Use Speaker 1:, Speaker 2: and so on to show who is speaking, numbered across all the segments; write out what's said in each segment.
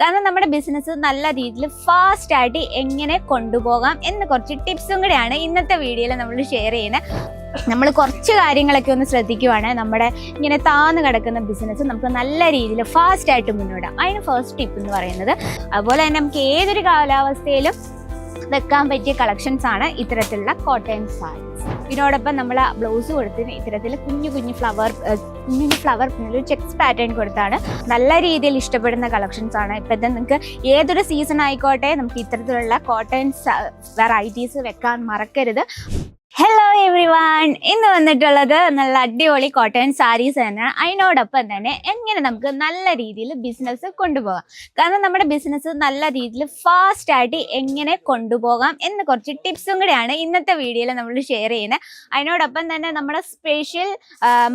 Speaker 1: കാരണം നമ്മുടെ ബിസിനസ് നല്ല രീതിയിൽ ഫാസ്റ്റ് ആയിട്ട് എങ്ങനെ കൊണ്ടുപോകാം എന്ന് കുറച്ച് ടിപ്സും കൂടെയാണ് ഇന്നത്തെ വീഡിയോയിൽ നമ്മൾ ഷെയർ ചെയ്യുന്നത്. നമ്മൾ കുറച്ച് കാര്യങ്ങളൊക്കെ ഒന്ന് ശ്രദ്ധിക്കുവാണെങ്കിൽ നമ്മുടെ ഇങ്ങനെ താന്ന് കിടക്കുന്ന ബിസിനസ് നമുക്ക് നല്ല രീതിയിൽ ഫാസ്റ്റ് ആയിട്ട് മുന്നോട്ടാം അതിന് ഫസ്റ്റ് ടിപ്പ് എന്ന് പറയുന്നത് അതുപോലെ തന്നെ നമുക്ക് ഏതൊരു കാലാവസ്ഥയിലും വെക്കാൻ പറ്റിയ കളക്ഷൻസ് ആണ് ഇത്തരത്തിലുള്ള കോട്ടൺ സാരീസ് ഇതിനോടൊപ്പം നമ്മൾ ബ്ലൗസ് കൊടുത്തിന് ഇത്തരത്തിൽ കുഞ്ഞു കുഞ്ഞു ഫ്ലവർ കുഞ്ഞു കുഞ്ഞു ഫ്ലവർ ഒരു ചെക്സ് പാറ്റേൺ കൊടുത്താണ്. നല്ല രീതിയിൽ ഇഷ്ടപ്പെടുന്ന കളക്ഷൻസ് ആണ്. ഇപ്പോഴത്തെ നിങ്ങൾക്ക് ഏതൊരു സീസൺ ആയിക്കോട്ടെ നമുക്ക് ഇത്തരത്തിലുള്ള കോട്ടൺ വെറൈറ്റീസ് വെക്കാൻ മറക്കരുത്. ഹലോ എവ്രി വൺ ഇന്ന് വന്നിട്ടുള്ളത് നല്ല അടിപൊളി കോട്ടൺ സാരീസ് തന്നെ. അതിനോടൊപ്പം തന്നെ എങ്ങനെ നമുക്ക് നല്ല രീതിയിൽ ബിസിനസ് കൊണ്ടുപോകാം. കാരണം നമ്മുടെ ബിസിനസ് നല്ല രീതിയിൽ ഫാസ്റ്റ് ആയിട്ട് എങ്ങനെ കൊണ്ടുപോകാം എന്ന് കുറച്ച് ടിപ്സും കൂടെയാണ് ഇന്നത്തെ വീഡിയോയിൽ നമ്മൾ ഷെയർ ചെയ്യുന്നത്. അതിനോടൊപ്പം തന്നെ നമ്മുടെ സ്പെഷ്യൽ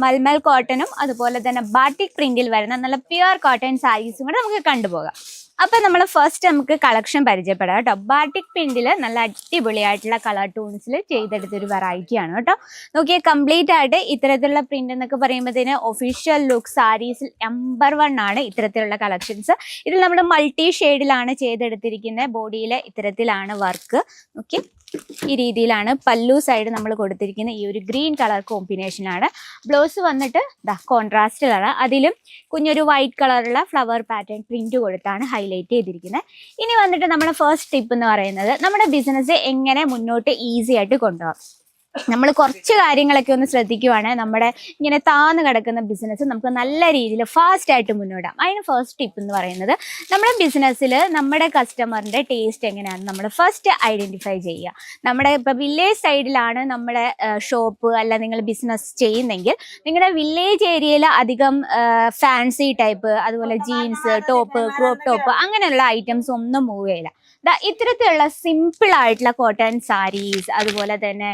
Speaker 1: മൽമൽ കോട്ടനും അതുപോലെ തന്നെ ബാട്ടിക് പ്രിന്റിൽ വരുന്ന നല്ല പ്യുവർ കോട്ടൺ സാരീസും കൂടെ നമുക്ക് കണ്ടുപോകാം. അപ്പം നമ്മൾ ഫസ്റ്റ് നമുക്ക് കളക്ഷൻ പരിചയപ്പെടാം കേട്ടോ. ബാട്ടിക് പ്രിന്റിൽ നല്ല അടിപൊളിയായിട്ടുള്ള കളർ ടൂൺസിൽ ചെയ്തെടുത്തൊരു വെറൈറ്റി ആണ് കേട്ടോ. നോക്കിയാൽ കംപ്ലീറ്റ് ആയിട്ട് ഇത്തരത്തിലുള്ള പ്രിന്റ് എന്നൊക്കെ പറയുമ്പോഴത്തേന് ഒഫീഷ്യൽ ലുക്ക് സാരീസിൽ നമ്പർ വൺ ആണ് ഇത്തരത്തിലുള്ള കളക്ഷൻസ് ഇതിൽ നമ്മൾ മൾട്ടി ഷെയ്ഡിലാണ് ചെയ്തെടുത്തിരിക്കുന്നത് ബോഡിയിലെ ഇത്തരത്തിലാണ് വർക്ക് ഓക്കെ ഈ രീതിയിലാണ് പല്ലു സൈഡ് നമ്മൾ കൊടുത്തിരിക്കുന്ന ഈ ഒരു ഗ്രീൻ കളർ കോമ്പിനേഷനാണ് ബ്ലൗസ് വന്നിട്ട് ദാ കോൺട്രാസ്റ്റിലാണ് അതിലും കുഞ്ഞൊരു വൈറ്റ് കളറുള്ള ഫ്ലവർ പാറ്റേൺ പ്രിന്റ് കൊടുത്താണ് ഹൈലൈറ്റ് ചെയ്തിരിക്കുന്നത് ഇനി വന്നിട്ട് നമ്മുടെ ഫസ്റ്റ് ടിപ്പ് എന്ന് പറയുന്നത് നമ്മുടെ ബിസിനസ് എങ്ങനെ മുന്നോട്ട് ഈസി ആയിട്ട് കൊണ്ടുപോകാം. നമ്മൾ കുറച്ച് കാര്യങ്ങളൊക്കെ ഒന്ന് ശ്രദ്ധിക്കുവാണെങ്കിൽ നമ്മുടെ ഇങ്ങനെ താന്ന് കിടക്കുന്ന ബിസിനസ് നമുക്ക് നല്ല രീതിയിൽ ഫാസ്റ്റ് ആയിട്ട് മുന്നോട്ടാം അതിന് ഫസ്റ്റ് ടിപ്പ് എന്ന് പറയുന്നത് നമ്മുടെ ബിസിനസ്സിൽ നമ്മുടെ കസ്റ്റമറിന്റെ ടേസ്റ്റ് എങ്ങനെയാണ് നമ്മൾ ഫസ്റ്റ് ഐഡന്റിഫൈ ചെയ്യുക. നമ്മുടെ ഇപ്പോൾ വില്ലേജ് സൈഡിലാണ് നമ്മുടെ ഷോപ്പ് അല്ല നിങ്ങൾ ബിസിനസ് ചെയ്യുന്നെങ്കിൽ നിങ്ങളുടെ വില്ലേജ് ഏരിയയിൽ അധികം ഫാൻസി ടൈപ്പ് അതുപോലെ ജീൻസ് ടോപ്പ് ക്രോപ്പ് ടോപ്പ് അങ്ങനെയുള്ള ഐറ്റംസ് ഒന്നും മൂവ് ചെയ്യില്ല. ഇത്തരത്തിലുള്ള സിമ്പിൾ ആയിട്ടുള്ള കോട്ടൺ സാരീസ് അതുപോലെ തന്നെ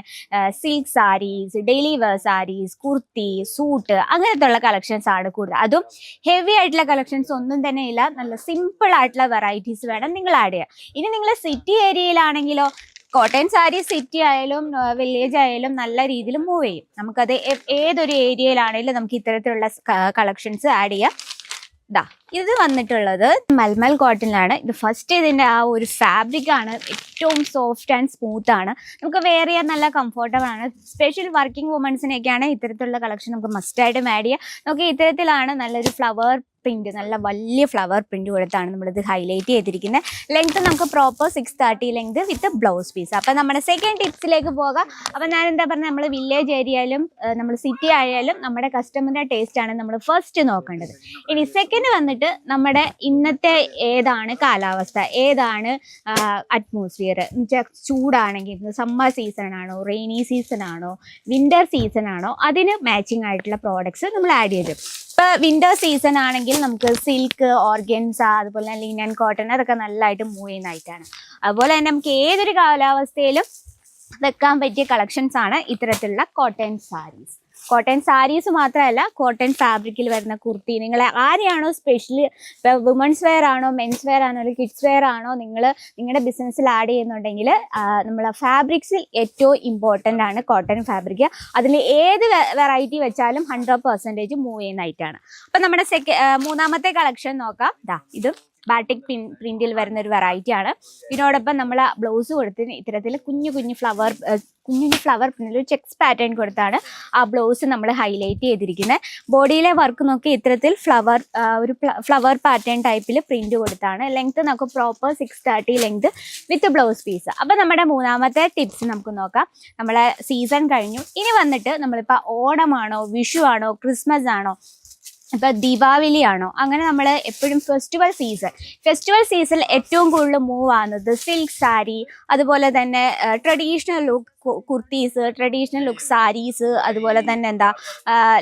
Speaker 1: silk sarees daily wear sarees kurti suit അങ്ങനത്തെ ഉള്ള കളക്ഷൻസ് ആണ് കൂടുതൽ. അതും ഹെവി ആയിട്ടുള്ള കളക്ഷൻസ് ഒന്നും തന്നെ ഇല്ല. നല്ല സിമ്പിൾ ആയിട്ടുള്ള വെറൈറ്റീസ് വേണം നിങ്ങൾ ആഡ് ചെയ്യാം ഇനി നിങ്ങൾ സിറ്റി ഏരിയയിലാണെങ്കിലോ കോട്ടൺ സാരി സിറ്റി ആയാലും വില്ലേജ് ആയാലും നല്ല രീതിയിൽ മൂവ് ചെയ്യും. നമുക്കത് ഏതൊരു ഏരിയയിലാണെങ്കിലും നമുക്ക് ഇത്തരത്തിലുള്ള കളക്ഷൻസ് ആഡ് ചെയ്യാം. ദാ ഇത് വന്നിട്ടുള്ളത് മൽമൽ കോട്ടണിലാണ് ഇത് ഫസ്റ്റ് ഇതിന്റെ ആ ഒരു ഫാബ്രിക് ആണ്. ഏറ്റവും സോഫ്റ്റ് ആൻഡ് സ്മൂത്ത് ആണ്. നമുക്ക് വെയർ ചെയ്യാൻ നല്ല കംഫർട്ടബിൾ ആണ്. സ്പെഷ്യൽ വർക്കിംഗ് വുമൻസിനൊക്കെയാണ് ഇത്തരത്തിലുള്ള കളക്ഷൻ നമുക്ക് മസ്റ്റായിട്ടും ആഡ് ചെയ്യാം. നമുക്ക് ഇത്തരത്തിലാണ് നല്ലൊരു ഫ്ലവർ പ്രിന്റ് നല്ല വലിയ ഫ്ലവർ പ്രിന്റ് കൊടുത്താണ് നമ്മളിത് ഹൈലൈറ്റ് ചെയ്തിരിക്കുന്നത്. ലെങ്ത് നമുക്ക് proper six thirty length with blouse piece അപ്പം നമ്മുടെ സെക്കൻഡ് ടിപ്സിലേക്ക് പോകാം. അപ്പം ഞാൻ എന്താ പറഞ്ഞത് നമ്മൾ വില്ലേജ് ഏരിയയിലും നമ്മൾ സിറ്റി ആയാലും നമ്മുടെ കസ്റ്റമറിന്റെ ആണ് നമ്മൾ ഫസ്റ്റ് നോക്കേണ്ടത്. ഇനി സെക്കൻഡ് വന്നിട്ട് നമ്മുടെ ഇന്നത്തെ ഏതാണ് കാലാവസ്ഥ? ഏതാണ് അറ്റ്മോസ്ഫിയർ ചൂടാണെങ്കിൽ സമ്മർ സീസൺ ആണോ? റെയിനി സീസൺ ആണോ? വിന്റർ സീസൺ ആണോ? അതിന് മാച്ചിങ് ആയിട്ടുള്ള പ്രോഡക്ട്സ് നമ്മൾ ആഡ് ചെയ്തു. ഇപ്പൊ വിന്റർ സീസൺ ആണെങ്കിൽ നമുക്ക് സിൽക്ക് ഓർഗൻസ അതുപോലെ തന്നെ ലിനൻ കോട്ടൺ അതൊക്കെ നല്ലതായിട്ട് മൂവ് ചെയ്യുന്ന ആയിട്ടാണ് അതുപോലെ തന്നെ നമുക്ക് ഏതൊരു കാലാവസ്ഥയിലും വെക്കാൻ പറ്റിയ കളക്ഷൻസ് ആണ് ഇത്തരത്തിലുള്ള കോട്ടൺ സാരീസ് കോട്ടൺ സാരീസ് മാത്രമല്ല കോട്ടൺ ഫാബ്രിക്കിൽ വരുന്ന കുർത്തി. നിങ്ങൾ ആരെയാണോ സ്പെഷ്യലി ഇപ്പോൾ വുമൺസ് വെയർ ആണോ മെൻസ് വെയർ ആണോ അല്ലെങ്കിൽ കിഡ്സ് വെയർ ആണോ നിങ്ങൾ നിങ്ങളുടെ ബിസിനസ്സിൽ ആഡ് ചെയ്യുന്നുണ്ടെങ്കിൽ നമ്മൾ ഫാബ്രിക്സിൽ ഏറ്റവും ഇമ്പോർട്ടന്റ് ആണ് കോട്ടൺ ഫാബ്രിക് അതിൽ ഏത് വെറൈറ്റി വെച്ചാലും ഹൺഡ്രഡ് പെർസെന്റേജ് മൂവ് ചെയ്യുന്ന ഐറ്റാണ് അപ്പം നമ്മുടെ സെക്ക മൂന്നാമത്തെ കളക്ഷൻ നോക്കാം. ഇതാ ഇതും ബാട്ടിക് പിൻ പ്രിന്റിൽ വരുന്ന ഒരു വെറൈറ്റി ആണ്. ഇതിനോടൊപ്പം നമ്മൾ ബ്ലൗസ് കൊടുത്തിന് ഇത്തരത്തിൽ കുഞ്ഞു കുഞ്ഞു ഫ്ലവർ കുഞ്ഞു ഫ്ലവർ പ്രിന്റിൽ ഒരു ചെക്സ് പാറ്റേൺ കൊടുത്താണ് ആ ബ്ലൗസ് നമ്മൾ ഹൈലൈറ്റ് ചെയ്തിരിക്കുന്നത് ബോഡിയിലെ വർക്ക് നോക്കി ഇത്തരത്തിൽ ഫ്ലവർ ഒരു ഫ്ലവർ പാറ്റേൺ ടൈപ്പിൽ പ്രിന്റ് കൊടുത്താണ്. ലെങ്ത് നമുക്ക് proper six thirty length with blouse piece അപ്പം നമ്മുടെ മൂന്നാമത്തെ ടിപ്സ് നമുക്ക് നോക്കാം. നമ്മളെ സീസൺ കഴിഞ്ഞു. ഇനി വന്നിട്ട് നമ്മളിപ്പോൾ ഓണമാണോ വിഷു ആണോ ക്രിസ്മസ് ആണോ ഇപ്പൊ ദീപാവലിയാണോ? അങ്ങനെ നമ്മൾ എപ്പോഴും ഫെസ്റ്റിവൽ സീസൺ ഫെസ്റ്റിവൽ സീസണിൽ ഏറ്റവും കൂടുതൽ മൂവ് ആവുന്നത് സിൽക്ക് സാരി അതുപോലെ തന്നെ traditional look kurtis traditional look saris അതുപോലെ തന്നെ എന്താ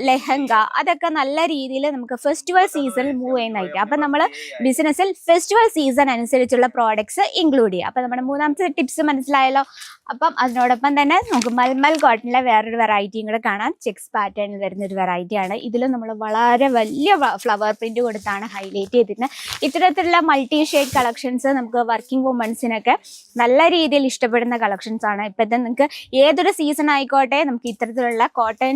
Speaker 1: ലെഹങ്ക അതൊക്കെ നല്ല രീതിയിൽ നമുക്ക് ഫെസ്റ്റിവൽ സീസണിൽ മൂവ് ചെയ്യുന്നതായിട്ട് അപ്പം നമ്മൾ ബിസിനസ്സിൽ ഫെസ്റ്റിവൽ സീസൺ അനുസരിച്ചുള്ള പ്രോഡക്ട്സ് ഇൻക്ലൂഡ് ചെയ്യുക അപ്പം നമ്മുടെ മൂന്നാമത്തെ ടിപ്സ് മനസ്സിലായല്ലോ? അപ്പം അതിനോടൊപ്പം തന്നെ നമുക്ക് മൽമൽ കോട്ടണിലെ വേറൊരു വെറൈറ്റിയും കൂടെ കാണാം. ചെക്സ് പാറ്റേണിൽ വരുന്ന ഒരു വെറൈറ്റിയാണ് ഇതിൽ നമ്മൾ വളരെ വലിയ ഫ്ലവർ പ്രിന്റ് കൊടുത്താണ് ഹൈലൈറ്റ് ചെയ്തിരുന്നത് ഇത്തരത്തിലുള്ള മൾട്ടി ഷെയ്ഡ് കളക്ഷൻസ് നമുക്ക് വർക്കിംഗ് വുമൺസിനൊക്കെ നല്ല രീതിയിൽ ഇഷ്ടപ്പെടുന്ന കളക്ഷൻസ് ആണ്. ഇപ്പോഴത്തെ നിങ്ങൾക്ക് ഏതൊരു സീസൺ ആയിക്കോട്ടെ നമുക്ക് ഇത്തരത്തിലുള്ള കോട്ടൺ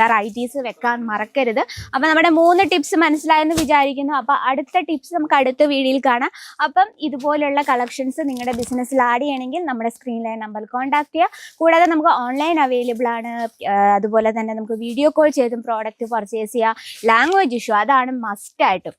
Speaker 1: വെറൈറ്റീസ് വെക്കാൻ മറക്കരുത്. അപ്പം നമ്മുടെ മൂന്ന് ടിപ്സ് മനസ്സിലായെന്ന് വിചാരിക്കുന്നു. അപ്പം അടുത്ത ടിപ്സ് നമുക്ക് അടുത്ത വീഡിയോയിൽ കാണാം. അപ്പം ഇതുപോലുള്ള കളക്ഷൻസ് നിങ്ങളുടെ ബിസിനസ്സിൽ ആഡ് ചെയ്യണമെങ്കിൽ നമ്മുടെ സ്ക്രീനിലെ നമ്പർ കോൺടാക്ട് ചെയ്യുക കൂടാതെ നമുക്ക് ഓൺലൈൻ അവൈലബിൾ ആണ്. അതുപോലെ തന്നെ നമുക്ക് വീഡിയോ കോൾ ചെയ്തും പ്രോഡക്റ്റ് പർച്ചേസ് ചെയ്യാം. ലാംഗ്വേജ് ഇഷ്യൂ അതാണ് മസ്റ്റായിട്ടും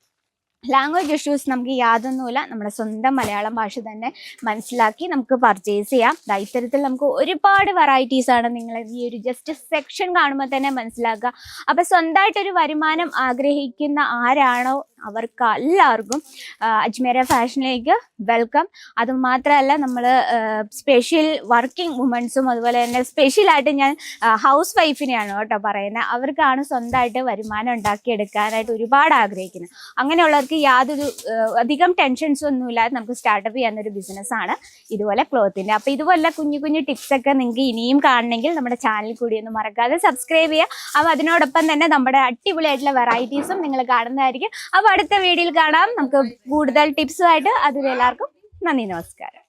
Speaker 1: ലാംഗ്വേജ് ഇഷ്യൂസ് നമുക്ക് യാതൊന്നുമില്ല. നമ്മുടെ സ്വന്തം മലയാളം ഭാഷ തന്നെ മനസ്സിലാക്കി നമുക്ക് പർച്ചേസ് ചെയ്യാം. ഇത്തരത്തിൽ നമുക്ക് ഒരുപാട് വെറൈറ്റീസ് ആണ് നിങ്ങൾ ഈ ഒരു ജസ്റ്റ് സെക്ഷൻ കാണുമ്പോൾ തന്നെ മനസ്സിലാക്കുക. അപ്പം സ്വന്തമായിട്ടൊരു വരുമാനം ആഗ്രഹിക്കുന്ന ആരാണോ അവർക്ക് എല്ലാവർക്കും അജ്മേര ഫാഷനിലേക്ക് വെൽക്കം. അതുമാത്രമല്ല നമ്മൾ സ്പെഷ്യൽ വർക്കിംഗ് വുമൻസും അതുപോലെ തന്നെ സ്പെഷ്യലായിട്ട് ഞാൻ ഹൗസ് വൈഫിനെയാണ് കേട്ടോ പറയുന്നത്. അവർക്കാണ് സ്വന്തമായിട്ട് വരുമാനം ഉണ്ടാക്കിയെടുക്കാനായിട്ട് ഒരുപാട് ആഗ്രഹിക്കുന്നത്. അങ്ങനെയുള്ളവർക്ക് യാതൊരു അധികം ടെൻഷൻസും ഒന്നും ഇല്ലാതെ നമുക്ക് സ്റ്റാർട്ടപ്പ് ചെയ്യാവുന്നൊരു ബിസിനസ്സാണ് ഇതുപോലെ ക്ലോത്തിന്റെ. അപ്പോൾ ഇതുപോലെ കുഞ്ഞു കുഞ്ഞു ടിപ്സൊക്കെ നിങ്ങൾക്ക് ഇനിയും കാണണമെങ്കിൽ നമ്മുടെ ചാനൽ കൂടി ഒന്ന് മറക്കാതെ സബ്സ്ക്രൈബ് ചെയ്യുക. അപ്പോൾ അതിനോടൊപ്പം തന്നെ നമ്മുടെ അടിപൊളിയായിട്ടുള്ള വെറൈറ്റീസും നിങ്ങൾ കാണുന്നതായിരിക്കും. അപ്പോൾ അടുത്ത വീഡിയോയിൽ കാണാം. നമുക്ക് കൂടുതൽ ടിപ്സുമായിട്ട് അതിൽ എല്ലാവർക്കും നന്ദി നമസ്കാരം.